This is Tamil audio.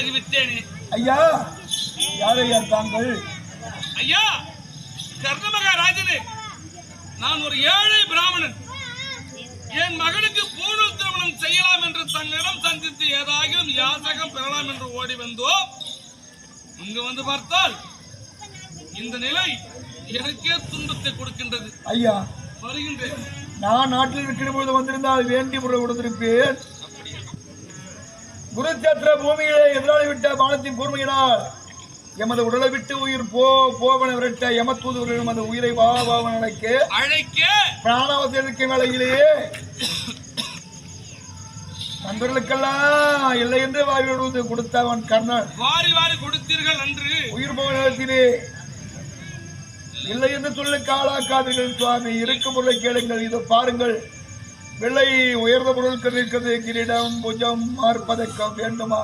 விட்டேனே ஐயா யாரையா தாங்கள்? ஐயா கர்ணமகாராஜனே நான் ஒரு ஏழை பிராமணன். என் மகனுக்கு பூணூல் திருமணம் செய்யலாம் என்று தங்களிடம் சந்தித்து ஏதாகிலும் யாசகம் பெறலாம் என்று ஓடி வந்தோம். இங்கு வந்து பார்த்தால் இந்த நிலை எனக்கே துன்பத்தை கொடுக்கின்றது. ஐயா வருகின்றேன். நான் நாட்டில் இருக்கிற பொழுது வந்திருந்தால் வேண்டி முறை கொடுத்திருப்பேன். குருச்சேத்திர பூமியிலே எதிராளி விட்ட பானத்தின் கூர்மையினால் எமது உடலை விட்டு உயிர் போ போவன விரட்ட எமத்தூதுவர்களும் அந்த உயிரை வா வாவன அழைக்க அழைக்க! பிராணாவதி இருக்கும் வேளையிலேயே நண்பர்களுக்கெல்லாம் இல்லை என்று வாய்விடுவது கொடுத்தவன் கர்ணன். வாரி வாரி கொடுத்தீர்கள் அன்று உயிர் போக நேரத்திலே இல்லை என்று சொல்லுக்கு ஆளாக்காதீர்கள் சுவாமி. இருக்கும் பொருளை கேளுங்கள். இதோ பாருங்கள். வெள்ளை உயர்ந்த பொருள் கண்டிருக்கிறது கிரீடம் புஜம் மார்பதக்கம் வேண்டுமா?